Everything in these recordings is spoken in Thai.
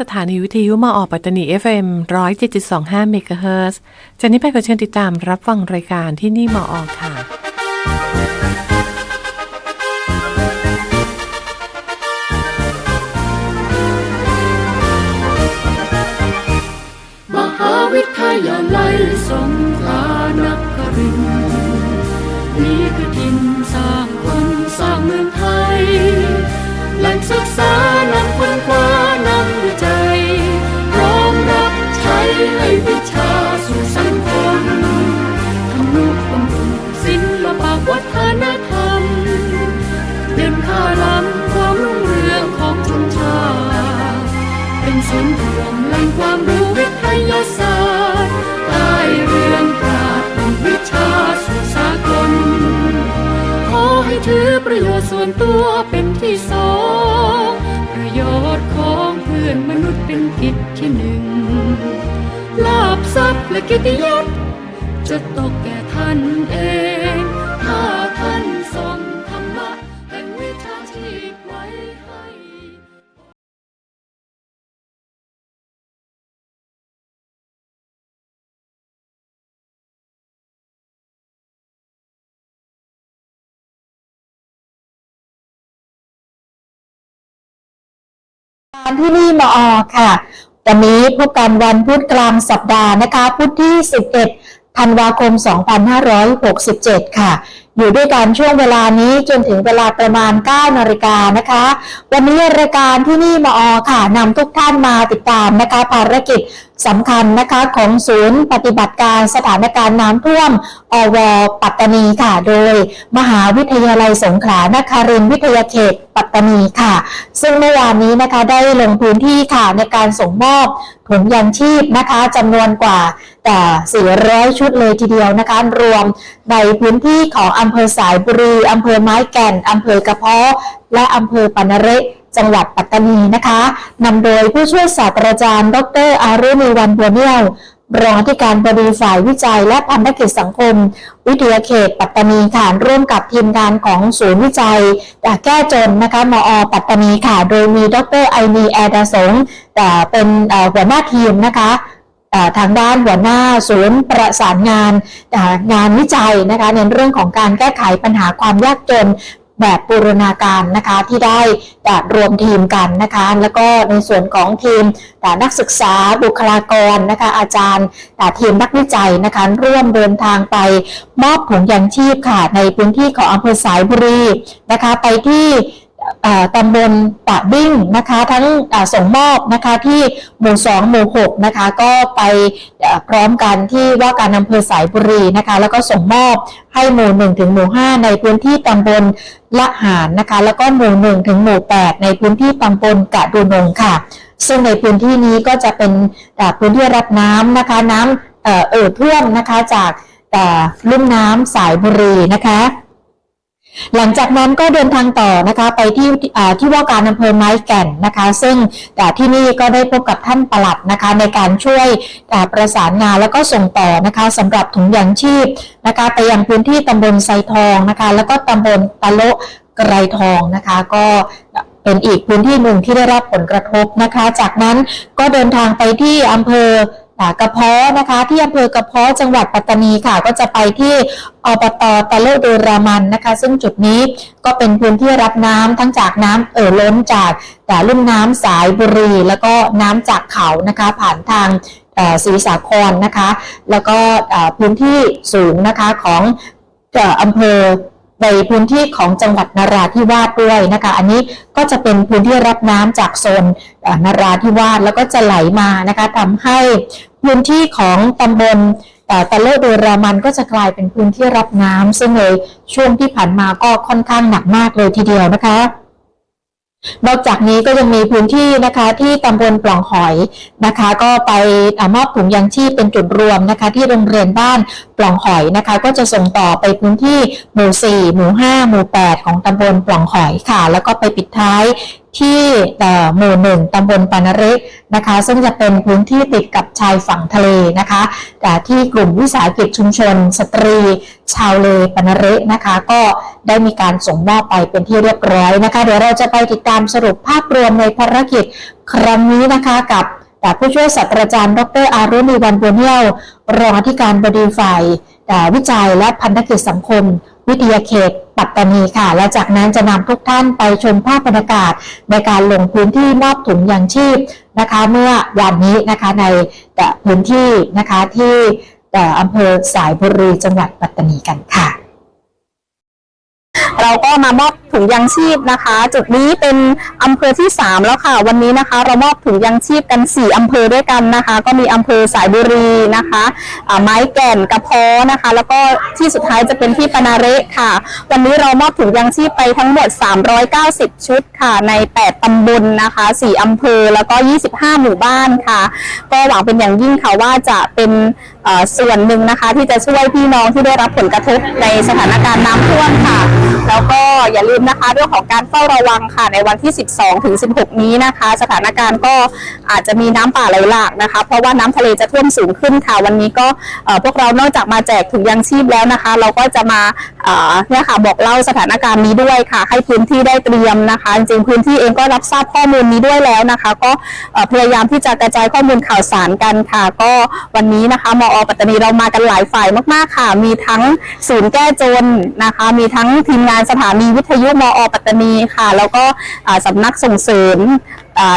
สถานีวิทยุมออกปัตตานี FM 107.25เมกะเฮิรตซ์จากนี้ไปขอเชิญติดตามรับฟังรายการที่นี่มออค่ะ มหาวิทยาลัยสงขลานครินทร์นี่คือทินสร้างคนสร้างเมืองไทย แหล่งศึกษานำคนคว้า และกิตติยศจะตกแก่ท่านเอง ถ้าท่านทรงธรรมะแห่งวิชาชีพไว้ให้การที่นี่มอค่ะ วันนี้พบกันวันพุธกลางสัปดาห์นะคะพุธที่ 11 ธันวาคม 2567 ค่ะ อยู่ด้วยกันช่วงเวลานี้จนถึงเวลาประมาณ 9 นาฬิกานะคะ วันนี้รายการที่นี่มาอค่ะนำทุกท่านมาติดตามนะคะภารกิจ สำคัญนะคะของศูนย์ปฏิบัติการสถานการณ์น้ำท่วมอวปัตตานีค่ะ โดยมหาวิทยาลัยสงขลานครินทร์วิทยาเขตปัตตานีค่ะ ซึ่งเมื่อวานนี้นะคะได้ลงพื้นที่ค่ะในการส่งมอบถุงยางชีพนะคะจำนวนกว่าแต่ 400 ชุดเลยทีเดียวนะคะ รวมในพื้นที่ของอำเภอสายบุรีอำเภอไม้แก่นอำเภอกระเพาะ และอำเภอปานเระ จังหวัดปัตตานีนะคะนำโดยผู้ช่วยศาสตราจารย์ ดรอารุณีวันบัวเนียวรองอธิการบดีฝ่ายวิจัยและพันธกิจสังคม วิทยาเขตปัตตานีค่ะร่วมกับทีมงานของศูนย์วิจัยแก้จนนะคะมอปัตตานีค่ะ โดยมีดรไอนีแอดาสงแต่เป็นหัวหน้าทีมนะคะทางด้านหัวหน้าศูนย์ประสานงานงานวิจัยนะคะในเรื่องของการแก้ไขปัญหาความยากจน แบบปูรณาการนะคะที่ได้จัดรวมทีมกันนะคะแล้วก็ในส่วนของทีมแต่นักศึกษาบุคลากรนะคะอาจารย์แต่ทีมนักวิจัยนะคะร่วมเดินทางไปมอบถุงยางชีพค่ะในพื้นที่ของอำเภอสายบุรีนะคะไปที่ ตำบลปะบิ้งนะคะทั้งส่งมอบนะคะที่หมู่2หมู่6นะคะก็ไปพร้อมกันที่ว่าการอำเภอสายบุรีนะคะแล้วก็ส่งมอบให้หมู่1ถึงหมู่5ในพื้นที่ตำบลละหารนะคะแล้วก็หมู่1ถึงหมู่8ในพื้นที่ตำบลกะดูนงค่ะ ซึ่งในพื้นที่นี้ก็จะเป็นพื้นที่รับน้ำนะคะน้ำเอ่อเอ่อท่วมนะคะจากเอ่ลุ่มน้ำสายบุรีนะคะ หลังจากนั้นก็เดินทางต่อนะคะไปที่ที่ว่าการอำเภอไม้แก่นนะคะ ซึ่งแต่ที่นี่ก็ได้พบกับท่านปลัดนะคะ ในการช่วยประสานงานแล้วก็ส่งต่อนะคะสำหรับถุงยางชีพนะคะไปยังพื้นที่ตำบลไซทองนะคะ แล้วก็ตำบลตะโละไกรทองนะคะ ก็เป็นอีกพื้นที่หนึ่งที่ได้รับผลกระทบนะคะ จากนั้นก็เดินทางไปที่อำเภอ กระเพาะนะคะ ที่อำเภอกระเพาะจังหวัดปัตตานีค่ะ ก็จะไปที่อบตตะโลโดรามันนะคะ ซึ่งจุดนี้ก็เป็นพื้นที่รับน้ำทั้งจากน้ำเอ่อล้นจากแต่ลุ่มน้ำสายบุรี แล้วก็น้ำจากเขานะคะ ผ่านทางศรีสาครนะคะ แล้วก็พื้นที่สูงนะคะของอำเภอ ในพื้นที่ของจังหวัดนราธิวาสด้วยนะคะ อันนี้ก็จะเป็นพื้นที่รับน้ำจากโซนนราธิวาสแล้วก็จะไหลมานะคะทำให้พื้นที่ของตำบลเอ่ตะโลโดยรามันก็จะกลายเป็นพื้นที่รับน้ำซึ่งเลยช่วงที่ผ่านมาก็ค่อนข้างหนักมากเลยทีเดียวนะคะ นอกจากนี้ก็ยังมีพื้นที่นะคะที่ตำบลปล่องหอยนะคะ ก็ไปอมอบถุงยางชีพเป็นจุดรวมนะคะ ที่โรงเรียนบ้านปล่องหอยนะคะ ก็จะส่งต่อไปพื้นที่หมู่ 4 หมู่ 5 หมู่ 8 ของตำบลปล่องหอยค่ะ แล้วก็ไปปิดท้าย ที่หมู่หนึ่งตำบลปานาเระนะคะ ซึ่งจะเป็นพื้นที่ติดกับชายฝั่งทะเลนะคะแต่ที่กลุ่มวิสาหกิจชุมชน สตรี ชาวเลปานาเระนะคะ ก็ได้มีการส่งมอบไปเป็นที่เรียบร้อยนะคะ เดี๋ยวเราจะไปติดตามสรุปภาพรวมในภารกิจครั้งนี้นะคะกับแต่ผู้ช่วยศาสตราจารย์ ดรอารุณีวันบัวเนียวรองอธิการบดีฝ่ายวิจัยและพันธกิจสังคม วิทยาเขตปัตตานีค่ะ และจากนั้นจะนำทุกท่านไปชมภาพบรรยากาศ ในการลงพื้นที่มอบถุงยางชีพนะคะ เมื่อวันนี้นะคะในแต่พื้นที่นะคะที่แต่อำเภอสายบุรีจังหวัดปัตตานีกันค่ะ เราก็มามอบ ถุงยางชีพนะคะ จุดนี้เป็นอำเภอที่ 3 แล้วค่ะ วันนี้นะคะ เรามอบถุงยางชีพกัน 4 อำเภอด้วยกันนะคะ ก็มีอำเภอสายบุรีนะคะอ่าไม้แก่นกระเพาะนะคะ แล้วก็ที่สุดท้ายจะเป็นที่ปนาเระค่ะ วันนี้เรามอบถุงยางชีพไปทั้งหมด 390 ชุดค่ะ ใน 8 ตำบลนะคะ 4 อำเภอแล้วก็ 25 หมู่บ้านค่ะ ก็หวังเป็นอย่างยิ่งค่ะว่าจะเป็นอ่อส่วนหนึ่งนะคะ ที่จะช่วยพี่น้องที่ได้รับผลกระทบในสถานการณ์น้ำท่วมค่ะ แล้วก็อย่าลืมนะคะเรื่องของการเฝ้าระวังค่ะในวันที่ 12 ถึง 16 นี้นะคะ สถานการณ์ก็อาจจะมีน้ำป่าไหลหลากนะคะ เพราะว่าน้ำทะเลจะท่วมสูงขึ้นค่ะ วันนี้ก็พวกเรานอกจากมาแจกถุงยางชีพแล้วนะคะ เราก็จะมาเนี่ยค่ะบอกเล่าสถานการณ์นี้ด้วยค่ะ ให้พื้นที่ได้เตรียมนะคะ จริงพื้นที่เองก็รับทราบข้อมูลนี้ด้วยแล้วนะคะ ก็พยายามที่จะกระจายข้อมูลข่าวสารกันค่ะ ก็วันนี้นะคะมอปัตตานีเรามากันหลายฝ่ายมาก ๆ ค่ะ มีทั้งศูนย์แก้จนนะคะ มีทั้งทีมงานสถานีวิทยุมอปัตตานีค่ะ แล้วก็อ่าสำนักส่งเสริม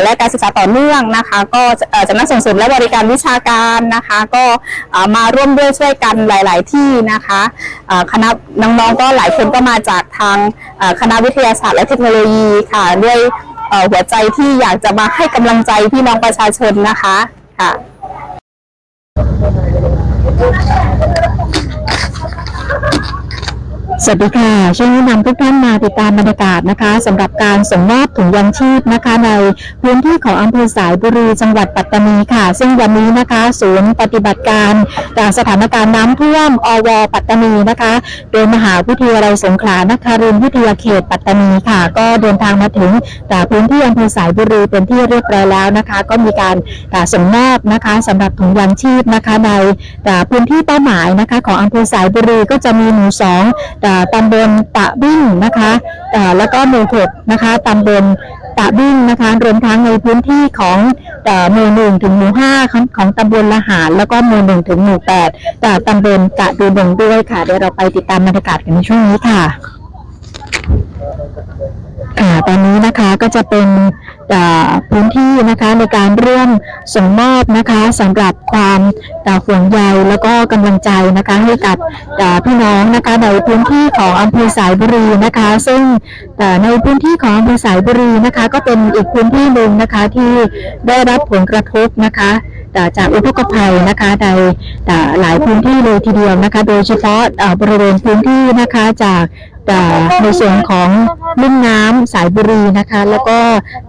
และการศึกษาต่อเนื่องนะคะ ก็สำนักส่งเสริมและบริการวิชาการนะคะ ก็มาร่วมด้วยช่วยกันหลาย ๆ ที่นะคะคณะน้องๆก็หลายคนก็มาจากทางคณะวิทยาศาสตร์และเทคโนโลยีค่ะ ด้วยหัวใจที่อยากจะมาให้กำลังใจพี่น้องประชาชนนะคะค่ะ สวัสดีค่ะ ช่วงนี้นำทุกท่านมาติดตามบรรยากาศนะคะสำหรับการส่งมอบถุงยางชีพนะคะ ในพื้นที่ของอำเภอสายบุรีจังหวัดปัตตานีค่ะ ซึ่งวันนี้นะคะศูนย์ปฏิบัติการจากสถานการณ์น้ำท่วมอว ปัตตานีนะคะ โดยมหาวิทยาลัยสงขลานครินทร์วิทยาเขตปัตตานีค่ะ ก็เดินทางมาถึงแต่พื้นที่อำเภอสายบุรีเป็นที่เรียบร้อยแล้วนะคะ ก็มีการอ่าส่งมอบนะคะสำหรับถุงยางชีพนะคะในอ่าพื้นที่เป้าหมายนะคะ ของอำเภอสายบุรีก็จะมีหมู่สองตำบลตะบิ้งนะคะแล้วก็หมู่หกนะคะตำบลตะบิ้งนะคะรวมทั้งในพื้นที่ของหมู่หนึ่งถึงหมู่ห้าของตำบลละหาร แล้วก็หมู่หนึ่งถึงหมู่แปดอ่าตำบลกะดูดงด้วยค่ะเดี๋ยวเราไปติดตามบรรยากาศกันในช่วงนี้ค่ะค่ะตอนนี้นะคะก็จะเป็น พื้นที่นะคะในการร่วมส่งมอบนะคะสำหรับความอ่าห่วงใยแล้วก็กำลังใจนะคะให้กับอ่พี่น้องนะคะในพื้นที่ของอำเภอสายบุรีนะคะ ซึ่งอ่ในพื้นที่ของอำเภอสายบุรีนะคะ ก็เป็นอีกพื้นที่หนึ่งนะคะที่ได้รับผลกระทบนะคะจากอุทกภัยนะคะในอ่หลายพื้นที่เลยทีเดียวนะคะ โดยเฉพาะบริเวณพื้นที่นะคะจาก อ่าในส่วนของลุ่มน้ำสายบุรีนะคะ แล้วก็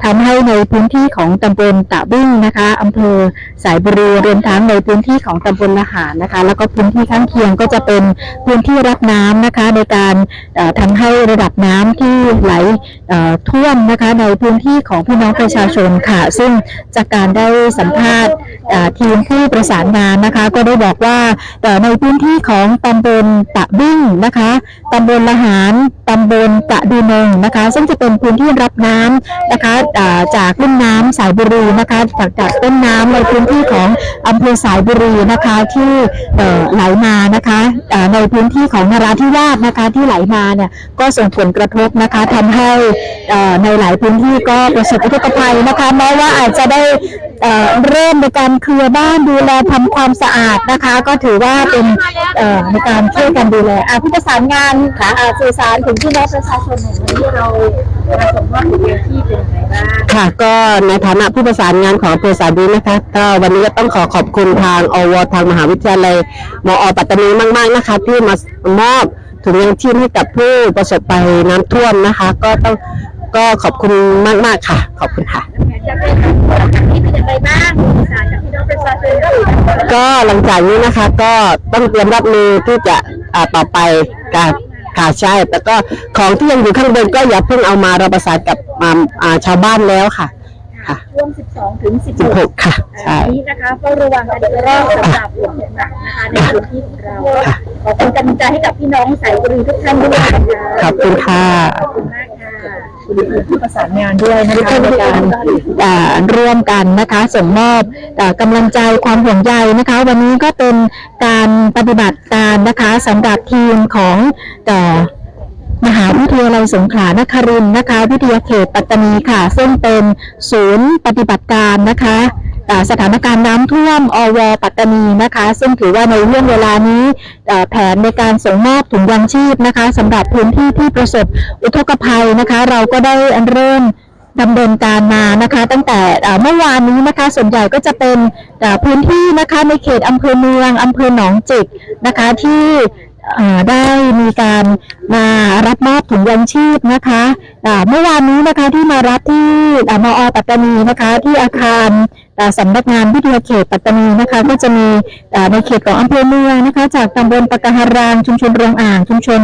ทำให้ในพื้นที่ของตำบลตะบิ้งนะคะอำเภอสายบุรีรวมทั้งในพื้นที่ของตำบลละหารนะคะ แล้วก็พื้นที่ข้างเคียงก็จะเป็นพื้นที่รับน้ำนะคะ ในการเอ่อทำให้ระดับน้ำที่ไหลท่วมนะคะ ในพื้นที่ของพี่น้องประชาชนค่ะ ซึ่งจากการได้สัมภาษณ์ทีมผู้ประสานงานนะคะ ก็ได้บอกว่าในพื้นที่ของตำบลตะบิ้งนะคะตำบลละหารตำบลกะดูนงนะคะ ซึ่งจะเป็นพื้นที่รับน้ำนะคะจากลุ่มน้ำสายบุรีนะคะจากจากต้นน้ำในพื้นที่ของอำเภอสายบุรีนะคะที่ไหลมานะคะในพื้นที่ของนราธิวาสนะคะที่ไหลมาเนี่ยก็ส่งผลกระทบนะคะทำให้ในหลายพื้นที่ก็ประสบอุทกภัยนะคะแม้ว่าอาจจะได้เเริ่มในการเคลียร์บ้านดูแลทำความสะอาดนะคะ ก็ถือว่าเป็นในการช่วยกันดูแลอะผู้ประสานงานค่ะอาสื่อสารถึงพี่น้องประชาชนหน่อยวันนี้เรามาส่งมอบถุงยางชีพเป็นยังไงบ้างค่ะ ก็ในฐานะผู้ประสานงานของอำเภอสายบุรีนะคะก็วันนี้ก็ต้องขอขอบคุณทางอวทางมหาวิทยาลัยมอปัตตานีมาก ๆนะคะ ที่มามอบถุงยางชีพให้กับผู้ประสบภัยน้ำท่วมนะคะ ก็ต้องก็ขอบคุณมาก ๆ ค่ะ ขอบคุณค่ะ จะเป็นจากนี้เป็นยังไงบ้างสื่อสารกับพี่น้องประชาชนก็ก็หลังจากนี้นะคะก็ต้องเตรียมรับมือที่จะอ่าต่อไปกับ ค่ะใช่แต่ก็ของที่ยังอยู่ข้างบนก็อย่าเพิ่งเอามาเราประสานกับอ่าอ่าชาวบ้านแล้วค่ะ ค่ะ ช่วง 12 ถึง 16 16ค่ะใช่นี้นะคะเฝ้าระวังกันอีกรอบสำหรับฝนตกหนักนะคะในพื้นที่ของเราขอเป็นกำลังใจให้กับพี่น้องสายบุรีทุกท่านด้วยนะคะขอบคุณค่ะ ขอบคุณมากค่ะ ประสานงานด้วยนะคะในการร่วมกันนะคะส่งมอบอ่ากำลังใจความห่วงใยนะคะ วันนี้ก็เป็นการปฏิบัติการนะคะสำหรับทีมของมหาวิทยาลัยสงขลานครินทร์นะคะ วิทยาเขตปัตตานีค่ะ ซึ่งเป็นศูนย์ปฏิบัติการนะคะ สถานการณ์น้ำท่วมอวปัตตานีนะคะ ซึ่งถือว่าในเรื่องเวลานี้แผนในการส่งมอบถุงยางชีพนะคะสำหรับพื้นที่ที่ประสบอุทกภัยนะคะ เราก็ได้เริ่มดำเนินการมานะคะ ตั้งแต่เมื่อวานนี้นะคะ ส่วนใหญ่ก็จะเป็นพื้นที่นะคะในเขตอำเภอเมืองอำเภอหนองจิกนะคะที่ได้มีการมารับมอบถุงยางชีพนะคะเมื่อวานนี้นะคะที่มารับที่อ่ามอปัตตานีนะคะที่อาคาร สำนักงานวิทยาเขตปัตตานีนะคะ ก็จะมีในเขตของอำเภอเมืองนะคะ จากตำบลปะกะหารางชุมชนโรงอ่างชุมชน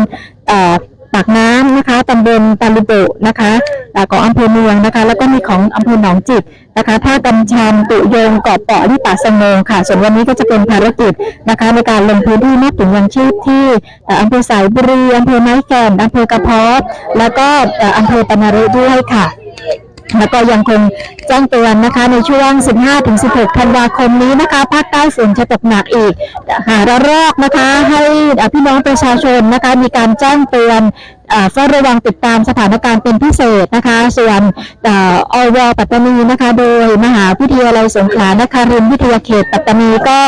ปากน้ำนะคะตำบลตาลุโบนะคะอ่าของอำเภอเมืองนะคะ แล้วก็มีของอำเภอหนองจิกนะคะท่ากำชันตุโยงเกาะเปาะที่ป่าสงงค่ะ ส่วนวันนี้ก็จะเป็นภารกิจนะคะ ในการลงพื้นที่มอบถุงยางชีพที่อำเภอสายบุรีอำเภอไม้แก่นอำเภอกระเพาะแล้วก็อำเภอปนารุด้วยค่ะ แล้วก็ยังคงแจ้งเตือนนะคะในช่วง 15-16 ธันวาคมนี้นะคะ ภาคใต้ฝนจะตกหนักอีกหาระลอกนะคะ ให้พี่น้องประชาชนนะคะมีการแจ้งเตือน เฝ้าระวังติดตามสถานการณ์เป็นพิเศษนะคะ ส่วนเอ่ออวปัตตานีนะคะ โดยมหาวิทยาลัยสงขลานครินทร์วิทยาเขตปัตตานีก็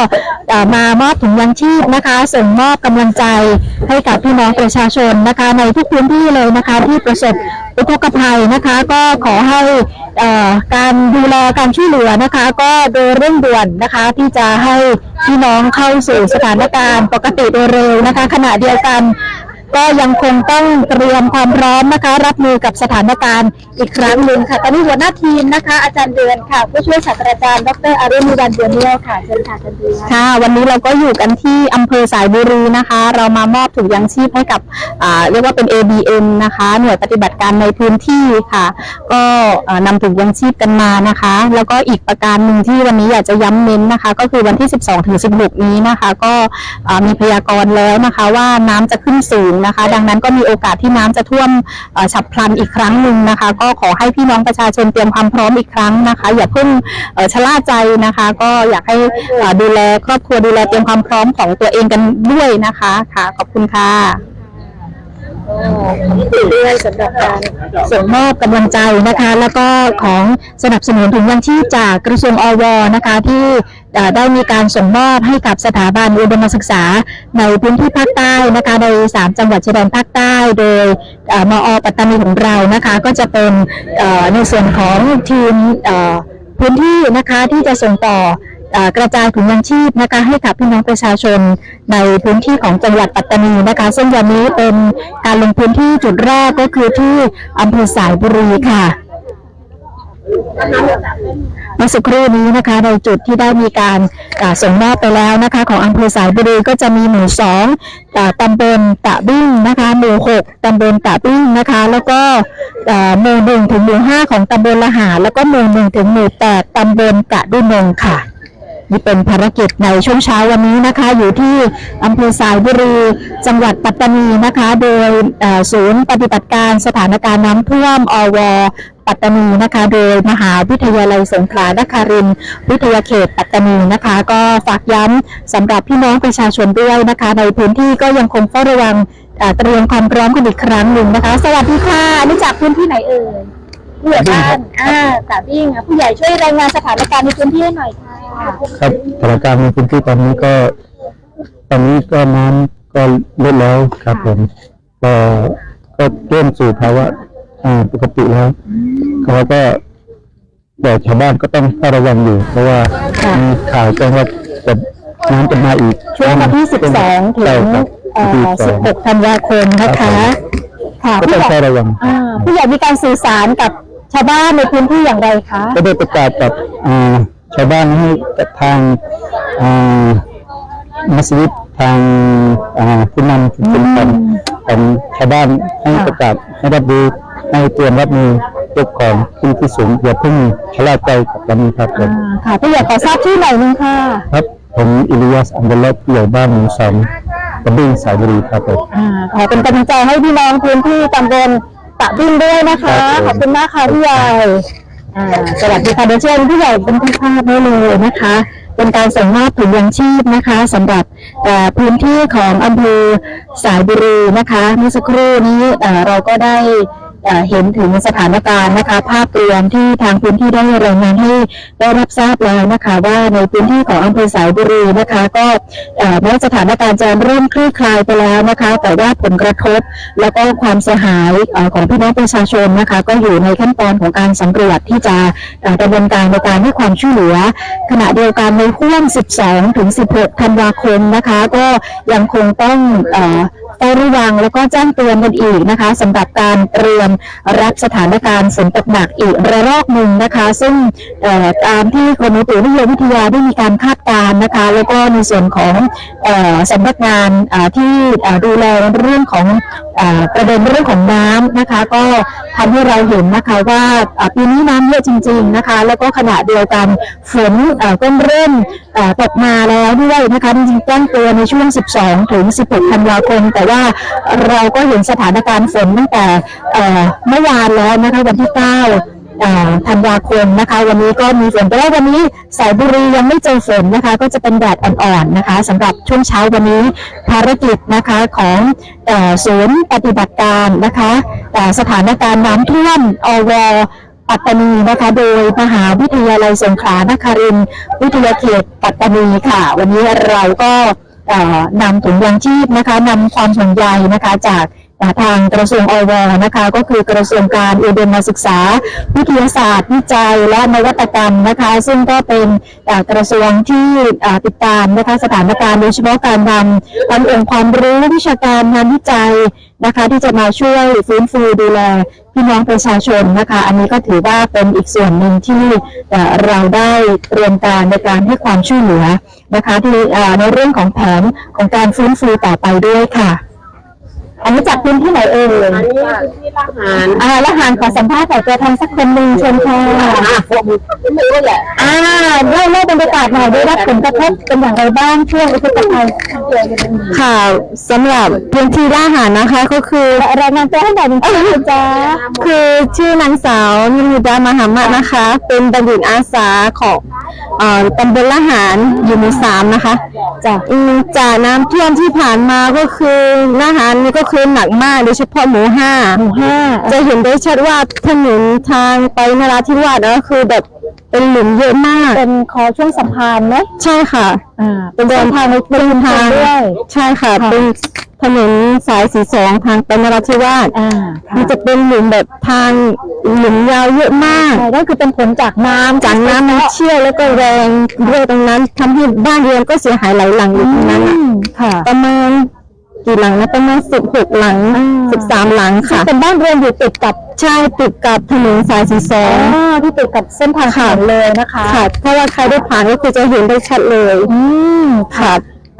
มามอบถุงยางชีพนะคะ ส่งมอบกำลังใจให้กับพี่น้องประชาชนนะคะ ในทุกพื้นที่เลยนะคะ ที่ประสบอุทกภัยนะคะ ก็ขอให้เอ่อการดูแลการช่วยเหลือนะคะ ก็โดยเร่งด่วนนะคะที่จะให้พี่น้องเข้าสู่สถานการณ์ปกติโดยเร็วนะคะ ขณะเดียวกัน ก็ยังคงต้องเตรียมความพร้อมนะคะ รับมือกับสถานการณ์อีกครั้งหนึ่งค่ะตอนนี้หัวหน้าทีมนะคะ อาจารย์เดือนค่ะ ผู้ช่วยศาสตราจารย์ดรอารุณีวันเดือนเนียวค่ะเชิญค่ะอาจารย์เดือนค่ะ วันนี้เราก็อยู่กันที่อำเภอสายบุรีนะคะ เรามามอบถุงยางชีพให้กับอ่าเรียกว่าเป็น ABM นะคะ หน่วยปฏิบัติการในพื้นที่ค่ะ ก็อ่านำถุงยางชีพกันมานะคะ แล้วก็อีกประการหนึ่งที่วันนี้อยากจะย้ำเน้นนะคะ ก็คือวันที่ 12ถึง16 นี้นะคะ ก็อ่ามีพยากรณ์แล้วนะคะว่าน้ำจะขึ้นสูงนะคะ ดังนั้นก็มีโอกาสที่น้ำจะท่วมฉับพลันอีกครั้งหนึ่งนะคะ ก็ขอให้พี่น้องประชาชนเตรียมความพร้อมอีกครั้งนะคะ อย่าเพิ่งชะล่าใจนะคะ ก็อยากให้ดูแลครอบครัวดูแลเตรียมความพร้อมของตัวเองกันด้วยนะคะค่ะขอบคุณค่ะ ด้วยสำหรับการส่งมอบกำลังใจนะคะ แล้วก็ของสนับสนุนถุงยางชีพจากกระทรวงอวนะคะที่ได้มีการส่งมอบให้กับสถาบันอุดมศึกษา ในพื้นที่ภาคใต้นะคะในสามจังหวัดชายแดนภาคใต้ โดยเอ่อมอปัตตานีของเรานะคะ ก็จะเป็นในส่วนของทีมพื้นที่นะคะที่จะส่งต่อ กระจายถุงยางชีพนะคะให้กับพี่น้องประชาชนในพื้นที่ของจังหวัดปัตตานีนะคะ ซึ่งวันนี้เป็นการลงพื้นที่จุดแรกก็คือที่อำเภอสายบุรีค่ะเมื่อสักครู่นี้นะคะในจุดที่ได้มีการส่งมอบไปแล้วนะคะ ของอำเภอสายบุรีก็จะมีหมู่สองอ่าตำบลตะบิ้งนะคะหมู่หกตำบลตะบิ้งนะคะ แล้วก็หมู่หนึ่งถึงหมู่ห้าของตำบลละหาแล้วก็หมู่หนึ่งถึงหมู่แปดตำบลกะดุนงค่ะ นี่เป็นภารกิจในช่วงเช้าวันนี้นะคะ อยู่ที่อำเภอสายบุรี จังหวัดปัตตานีนะคะ โดยศูนย์ปฏิบัติการสถานการณ์น้ำท่วมอวปัตตานีนะคะ โดยมหาวิทยาลัยสงขลานครินวิทยาเขตปัตตานีนะคะ ก็ฝากย้ำสำหรับพี่น้องประชาชนด้วยนะคะ ในพื้นที่ก็ยังคงเฝ้าระวังเตรียมความพร้อมกันอีกครั้งหนึ่งนะคะ สวัสดีค่ะนนี้จากพื้นที่ไหนเอ่ย ผู้ใหญ่บ้านอ่าตาบิ้งอะผู้ใหญ่ช่วยรายงานสถานการณ์ในพื้นที่ให้หน่อยค่ะครับสถานการณ์ในพื้นที่ตอนนี้ก็ ตอนนี้ก็น้ำก็ลดแล้วครับผมก็ก็เริ่มสู่ภาวะอ่าปกติแล้วเขาก็แต่ชาวบ้านก็ต้องเฝ้าระวังอยู่ เพราะว่ามีข่าวแจ้งว่าจะน้ำจะมาอีกช่วงวันที่12ถึงใช่ครับเอ่อที่สอง16ธันวาคมนะคะค่ะผู้ใหญ่ผู้ใหญ่มีการสื่อสารกับ ชาวบ้านในพื้นที่อย่างไรคะก็ได้ประกาศกับอ่าชาวบ้านให้กับทางอ่ามัสยิดทางอ่าผู้นำชุมชนกันของชาวบ้านให้ประกาศให้รับรู้ให้เตรียมรับมือเจ้าของขึ้นที่สูงอย่าเพิ่งชะล่าใจกับวันนี้ครับผมค่ะพี่อยากขอทราบชื่อหน่อยนึงค่ะครับผมอิลิยัสอันเดลเลผู้ใหญ่บ้านหมู่สองกระบี่สายบุรีครับผม อ่าขอเป็นกำลังใจให้พี่น้องพื้นที่ตำบล ตะบิ้งด้วยนะคะครับผมขอบคุณมากค่ะพี่ใหญ่อ่าสวัสดีค่ะเดี๋ยวเชิญพี่ใหญ่เป็นผู้ภาพได้เลยนะคะ เป็นการส่งมอบถุงยางชีพนะคะสำหรับเอ่อพื้นที่ของอำเภอสายบุรีนะคะ เมื่อสักครู่นี้เอ่อเราก็ได้ เห็นถึงสถานการณ์นะคะ ภาพรวมที่ทางพื้นที่ได้รายงานให้ได้รับทราบแล้วนะคะ ว่าในพื้นที่ของอำเภอสายบุรีนะคะ ก็เอ่อแม้สถานการณ์จะเริ่มคลี่คลายไปแล้วนะคะ แต่ว่าผลกระทบแล้วก็ความเสียหายอของพี่น้องประชาชนนะคะ ก็อยู่ในขั้นตอนของการสำรวจที่จะดำเนินการในการให้ความช่วยเหลือ ขณะเดียวกันในห่วง 12 ถึง 16 ธันวาคมนะคะ ก็ยังคงต้อง เอ่อเฝ้าระวังแล้วก็แจ้งเตือนกันอีกนะคะสำหรับการเตรียมรับสถานการณ์ฝนตกหนักอีกระลอกหนึ่งนะคะ ซึ่งตามที่กรมอุตุนิยมวิทยาได้มีการคาดการณ์นะคะ แล้วก็ในส่วนของอ่อสำนักงานที่ดูแลเรื่องของอประเด็นเรื่องของน้ำนะคะ ก็ทำให้เราเห็นนะคะว่าปีนี้น้ำเยอะจริง ๆนะคะ แล้วก็ขณะเดียวกันฝนก็เริ่ม ตกมาแล้วด้วยนะคะจริงๆแจ้งเตือนในช่วง 12 ถึง 16 ธันวาคม แต่ว่าเราก็เห็นสถานการณ์ฝนตั้งแต่เมื่อวานแล้วนะคะวันที่ 9ธันวาคมนะคะ วันนี้ก็มีฝนแต่ว่าวันนี้สายบุรียังไม่เจอฝนนะคะ ก็จะเป็นแดดอ่อนๆนะคะสำหรับช่วงเช้าวันนี้ภารกิจนะคะของศูนย์ปฏิบัติการนะคะเอ่สถานการณ์น้ำท่วมอว ปัตตานีนะคะ โดยมหาวิทยาลัยสงขลานครินทร์วิทยาเขตปัตตานีค่ะ วันนี้เราก็นำถุงยางชีพนะคะนำความห่วงใยนะคะจาก ทางกระทรวงอวนะคะก็คือกระทรวงการอุดมศึกษา วิทยาศาสตร์วิจัยและนวัตกรรมนะคะซึ่งก็เป็นกระทรวงที่ติดตามนะคะสถานการณ์โดยเฉพาะการนำการองค์ความรู้วิชาการงานวิจัยนะคะที่จะมาช่วยฟื้นฟูดูแลพี่น้องประชาชนนะคะอันนี้ก็ถือว่าเป็นอีกส่วนหนึ่งที่เราได้เรียมการในการให้ความช่วยเหลือนะคะที่ในเรื่องของแผนของการฟื้นฟูต่อไปด้วยค่ะ อันนี้จากพื้นที่ไหนเอ่ยอันนี้คือที่ทหารอ่าแล้วหานขอสัมภาษณ์แต่ตัวแทนสักคนหนึ่งเชิญค่ะไม่รู้แหละอ่าเล่าเล่าบรรยากาศหน่อยได้รับผลกระทบเป็นอย่างไรบ้างช่วงอุทกภัยค่ะสำหรับพื้นที่ล่าหารนะคะ ก็คือรายงานตัวให้หน่อยหนึ่งค่ะจ้าคือชื่อนางสาวนิมุดามหามะนะคะ เป็นบัณฑิตอาสาของเอ่อตำบลละหารอยู่หมู่สามนะคะจากอืมจากน้ำท่วมที่ผ่านมาก็คือละหารนี่ก็คือหนักมากโดยเฉพาะหมู่ห้าหมู่ห้าจะเห็นได้ชัดว่าถนนทางไปนราธิวาสก็คือแบบเป็นหลุมเยอะมาก เป็นคอช่วงสัมพันไหมใช่ค่ะ อ่า เป็นเส้นทางในเป็นทางด้วย ใช่ค่ะ เป็นถนนสายสีสองทางไปนราธิวาสอ่ามันจะเป็นหลุมแบบทางหลุมยาวเยอะมากใช่ก็คือเป็นผลจากน้ำจากน้ำมันเชี่ยวแล้วก็แรงด้วยตรงนั้นทำให้บ้านเรือนก็เสียหายหลายหลังอยู่ตรงนั้น ค่ะ ประมาณ กี่หลังนะประมาณสิบหกหลังอ่าสิบสามหลังค่ะ เป็นบ้านเรือนอยู่ติดกับใช่ติดกับถนนสายสีสออ๋องที่ติดกับเส้นทางถนนเลยนะคะค่ะเพราะว่าใครได้ผ่านก็คือจะเห็นได้ชัดเลย อืมค่ะ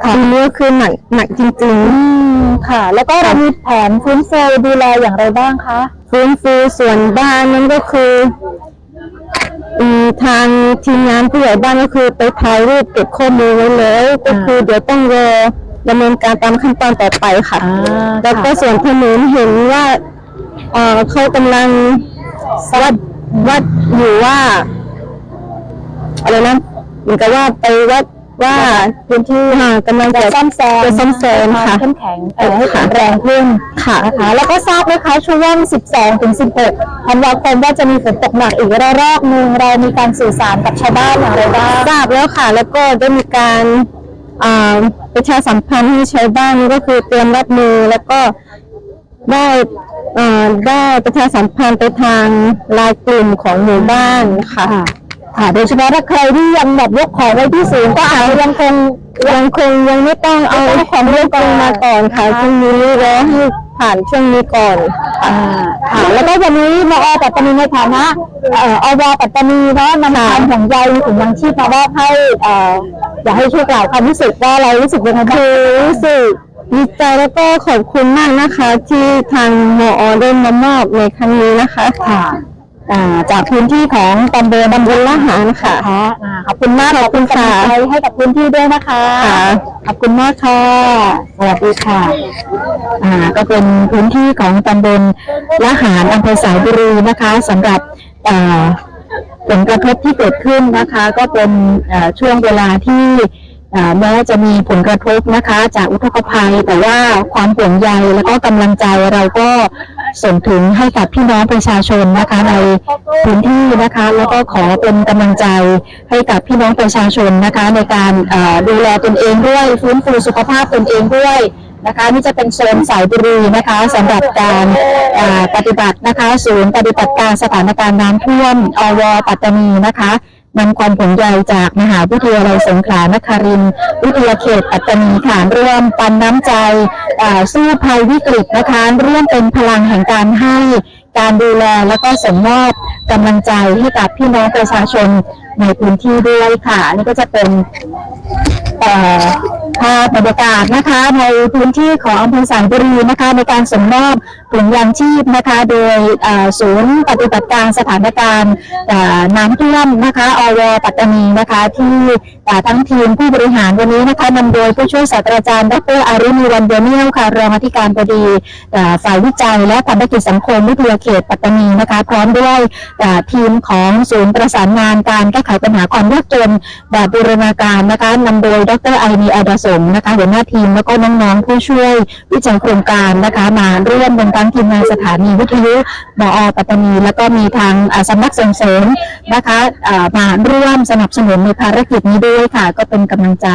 ค่ะทีนี้ก็คือหนักหนักจริงอืมค่ะ แล้วก็เรามีแผนฟื้นฟูดูแลอย่างไรบ้างคะๆฟื้นฟูส่วนบ้านนั้นก็คืออืมทางทีมงานผู้ใหญ่บ้านก็คือไปถ่ายรูปเก็บข้อมูลไว้แล้วก็คือเดี๋ยวต้องรอ ดำเนินการตามขั้นตอนต่อไปค่ะ อ่าแล้วก็ส่วนถนนเห็นว่าเอ่อเขากำลังวัดวัดอยู่ว่าอะไรนะเหมือนกับว่าไปวัดว่าพื้นที่ค่ะกำลังจะซ่อมแซมจะซ่อมแซมค่ะเข้มแข็งเอ่อให้แข็งแรงขึ้นค่ะ นะคะ แล้วก็ทราบไหมคะช่วง 12 ถึง 16ธันวาคมว่าจะมีฝนตกหนักอีกระลอกหนึ่งเรามีการสื่อสารกับชาวบ้านอย่างไรบ้าง ทราบแล้วค่ะ แล้วก็ได้มีการอ่า ประชาสัมพันธ์ให้ชาวบ้านก็คือเตรียมรับมือแล้วก็ได้อ่าได้ประชาสัมพันธ์ไปทางไลายกลุ่มของหมู่บ้านค่ะค่ะโดยเฉพาะถ้าใครที่ยังแบบยกของไว้ที่สูงก็อาจจะยังคงยังคงยังไม่ต้องเอาไม่ต้องความเรื่องก่อนมาก่อนค่ะค่ะช่วงนี้รอให้ผ่านช่วงนี้ก่อนอ่าค่ะแล้วก็วันนี้มอปัตตานีในฐานะเอ่ออวปัตตานีเนาะนำความห่วงใยถึงยังชีพมามอบให้เอ่ออยากให้ช่วยกล่าวความรู้สึกว่าเรารู้สึกยังไงบ้างคือรู้สึกดีใจแล้วก็ขอบคุณมากนะคะ ที่ทางมอได้มามอบในครั้งนี้นะคะค่ะอ่าจากพื้นที่ของตำบลตำบลละหารค่ะขอบคุณมากขอบคุณค่ะให้กับพื้นที่ด้วยนะคะขอบคุณมากค่ะสวัสดีค่ะ อ่า ก็เป็นพื้นที่ของตำบลละหารอำเภอสายบุรีนะคะสำหรับอ่า ผลกระทบที่เกิดขึ้นนะคะ ก็เป็นช่วงเวลาที่แม้จะมีผลกระทบนะคะ จากอุทกภัย แต่ว่าความห่วงใยแล้วก็กำลังใจเราก็ส่งถึงให้กับพี่น้องประชาชนนะคะ ในพื้นที่นะคะ แล้วก็ขอเป็นกำลังใจให้กับพี่น้องประชาชนนะคะ ในการดูแลตนเองด้วยฟื้นฟูสุขภาพตนเองด้วย นะคะนี่จะเป็นโซนสายบุรีนะคะสำหรับการปฏิบัตินะคะศูนย์ปฏิบัติการสถานการณ์น้ำท่วมอวปัตตานีนะคะนำความผลใยจากมหาวิทยาลัยสงขลานครินทร์วิทยาเขตปัตตานีค่ะร่วมปันน้ำใจสู้ภัยวิกฤตนะคะร่วมเป็นพลังแห่งการให้การดูแลแล้วก็ส่งมอบกำลังใจให้กับพี่น้องประชาชนในพื้นที่ด้วยค่ะนี่ก็จะเป็น ภาพบรรยากาศนะคะในพื้นที่ของอำเภอสายบุรีนะคะในการส่งมอบถุงยางชีพนะคะ โดยศูนย์ปฏิบัติการสถานการณ์น้ำท่วมนะคะอวปัตตานีนะคะที่ทั้งทีมผู้บริหารวันนี้นะคะนำโดยผู้ช่วยศาสตราจารย์ดรอารุณีวันเดเนียลค่ะรองอธิการบดีฝ่ายวิจัย และพันกิจสังคมวิทยาเขตปัตตานีนะคะพร้อมด้วยทีมของศูนย์ประสานงานการแก้ไขปัญหาความยากจนแบบบูรณาการนะคะนำโดยดรไอนีอาดาสมนะคะหัวหน้าทีมแล้วก็น้องๆผู้ช่วยวิจัยโครงการนะคะ มาร่วมเป็นทั้งทีมงานสถานีวิทยุมอปัตตานีแล้วก็มีทางสำนักส่งเสริมนะคะอ่ามาร่วมสนับสนุนในภารกิจนี้ด้วยค่ะ ก็เป็นกำลังใจ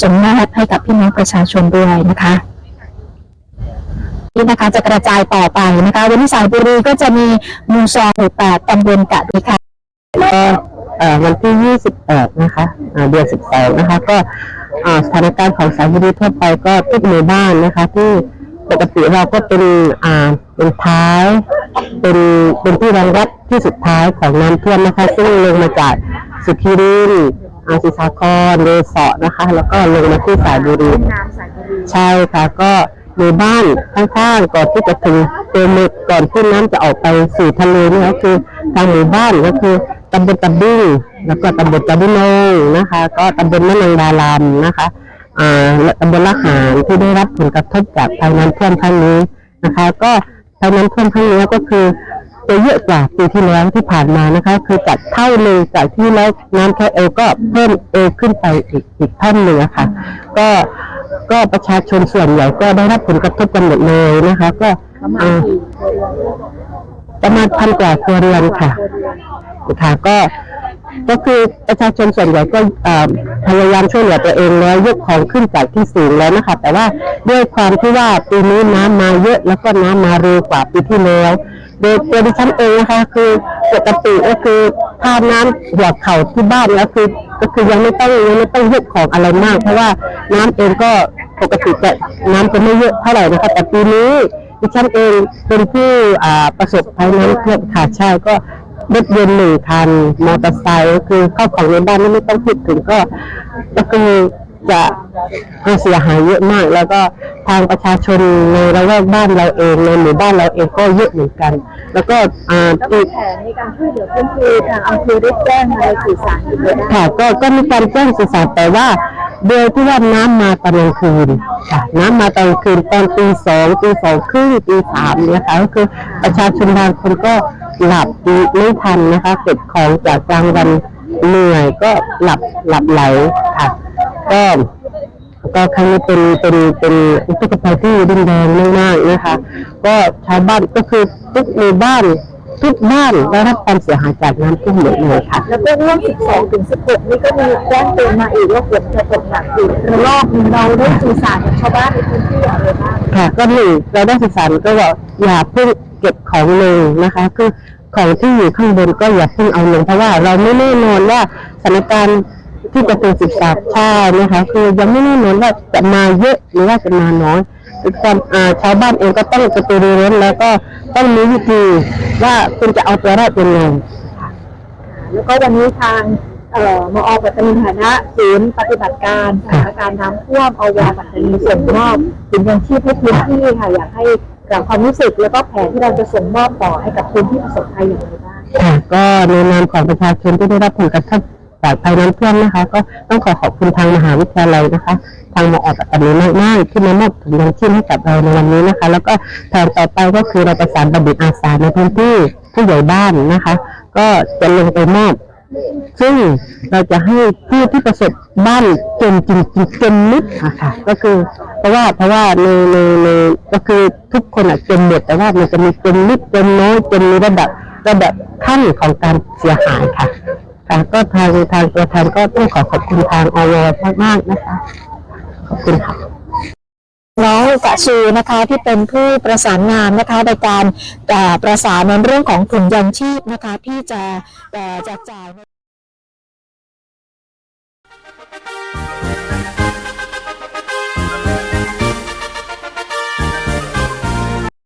สมนาให้กับพี่น้องประชาชนด้วยนะคะนี่นะคะจะกระจายต่อไปนะคะวันนี้สายบุรีก็จะมีมูซอหมู่แปดตำบลกะดีค่ะก็วันที่ 28 นะคะเดือน 12 นะคะ ก็ สถานการณ์ของสายบุรีทั่วไปก็ทุกหมู่บ้านนะคะ ที่ปกติเราก็เป็นอ่าเป็นท้าย เป็นเป็นที่รองรับที่สุดท้ายของน้ำท่วมนะคะ ซึ่งลงมาจากสุขีรินอาศิสาครเรสอนะคะ แล้วก็ลงมาที่สายบุรีใช่ค่ะก็หมู่บ้านข้างๆก่อนที่จะถึงตัวมืองก่อนที่น้ำจะออกไปสู่ทะเลนี่ก็คือทางหมู่บ้านก็คือ ตำบลตะบิ้งแล้วก็ตำบลตะบิ้งนะคะ ก็ตำบลมะนังดารามนะคะอ่าตำบลละหารที่ได้รับผลกระทบจากภัยน้ำท่วมครั้งนี้นะคะ ก็ภัยน้ำท่วมครั้งนี้ก็คือจะเยอะกว่าปีที่แล้วที่ผ่านมานะคะ คือจากเท่าหนึ่งจากที่แล้วน้ำแค่เอวก็เพิ่มเอวขึ้นไปอีกอีกเท่าหนึ่งอะค่ะ ก็ก็ประชาชนส่วนใหญ่ก็ได้รับผลกระทบกันหมดเลยนะคะ ก็ประมาณพันกว่าครัวเรือนค่ะ ค่ะก็ก็คือประชาชนส่วนใหญ่ก็พยายามช่วยเหลือตัวเองแล้วยกของขึ้นจากที่สูงแล้วนะคะ แต่ว่าด้วยความที่ว่าปีนี้น้ำมาเยอะแล้วก็น้ำมาเร็วกว่าปีที่แล้ว โดยตัวดิฉันเองนะคะ คือปกติก็คือถ้าน้ำหัวเข่าที่บ้านแล้วคือก็คือยังไม่ต้องยังไม่ต้องยกของอะไรมาก เพราะว่าน้ำเองก็ปกติจะน้ำจะไม่เยอะเท่าไหร่นะคะแต่ปีนี้ดิฉันเองเป็นผู้ประสบภัยน้ำท่วมขาดใช่ก็ รถยนต์หนึ่งคันมอเตอร์ไซค์ก็คือเข้าของในบ้านนี่ไม่ต้องพูดถึงก็ก็คือจะก็เสียหายเยอะมาก แล้วก็ทางประชาชนในระแวกบ้านเราเองในหมู่บ้านเราเองก็เยอะเหมือนกัน แล้วก็อ่าอีกแผนในการช่วยเหลือพื้นที่ทางอำเภอได้แจ้งอะไรสื่อสารอยู่ด้วยนะค่ะก็ก็มีการแจ้งสื่อสารแต่ว่าโดยที่ว่าน้ำมาตอนกลางคืนค่ะน้ำมาตอนกลางคืนตอนตีสองตีสองครึ่งตีสามเนี่ยค่ะก็คือประชาชนบางคนก็ หลับไม่ทันนะคะเก็บของจากกลางวันเหนื่อยก็หลับหลับไหลค่ะ ก็ก็ครั้งนี้เป็นเป็นเป็นอุทกภัยที่รุนแรงมากๆนะคะ ก็ชาวบ้านก็คือทุกหมู่บ้าน ทุกบ้านได้รับความเสียหายจากน้ำท่วมหมดเลยค่ะ แล้วก็เรื่อง 12 ถึง 16 นี่ก็มีแจ้งเตือนมาอีกว่าฝนจะตกหนักอีกระลอกหนึงเราได้สื่อสารกับชาวบ้านในพื้นที่อะไรบ้างค่ะ ก็หนึ่งเราได้ศึกษาก็ว่าอย่าเพิ่งเก็บของลงนะคะคือของที่อยู่ข้างบนก็อย่าเพิ่งเอาลงเพราะว่าเราไม่แน่นอนว่าสถานการณ์ที่จะเป็นศึกษาชาตินะคะคือยังไม่แน่นอนว่าจะมาเยอะหรือว่าจะมาน้อย คือการอ่าชาวบ้านเองก็ต้องกระตือรือร้นแล้วก็ต้องมีวิธีว่าคุณจะเอาตัวรอดยังไงแล้วก็วันนี้ทางเอ่อมอปัตตานีฐานะศูนย์ปฏิบัติการสถานการณ์น้ำท่วมอวปัตตานีส่งมอบถุงยังชีพให้พื้นที่ค่ะอยากให้กล่าวความรู้สึกแล้วก็แผนที่เราจะส่งมอบต่อให้กับพื้นที่ประสบภัยอย่างไรบ้างค่ะก็ในนามของประชาชนที่ได้รับผลกระทบ จากภัยน้ำท่วมนะคะ ก็ต้องขอขอบคุณทางมหาวิทยาลัยนะคะ ทางมอปัตตานีมากๆที่มามอบถุงยางชีพให้กับเราในวันนี้นะคะ แล้วก็แผนต่อไปก็คือเราประสานบัณฑิตอาสาในพื้นที่ผู้ใหญ่บ้านนะคะ ก็จะลงไปมอบซึ่งเราจะให้ผู้ที่ประสบบ้านจนจริงๆจนนิดอะค่ะก็คือ เพราะว่าเพราะว่าในในในก็คือทุกคนอะจนหมดแต่ว่ามันจะมีจนนิดจนน้อยจนมีระดับระดับขั้นของการเสียหายค่ะ ค่ะก็ทางทางตัวแทนก็ต้องขอขอบคุณทางอวมากมากนะคะ ขอบคุณค่ะน้องกะชูนะคะที่เป็นผู้ประสานงานนะคะในการประสานในเรื่องของถุงยังชีพนะคะที่จะจกจ่าย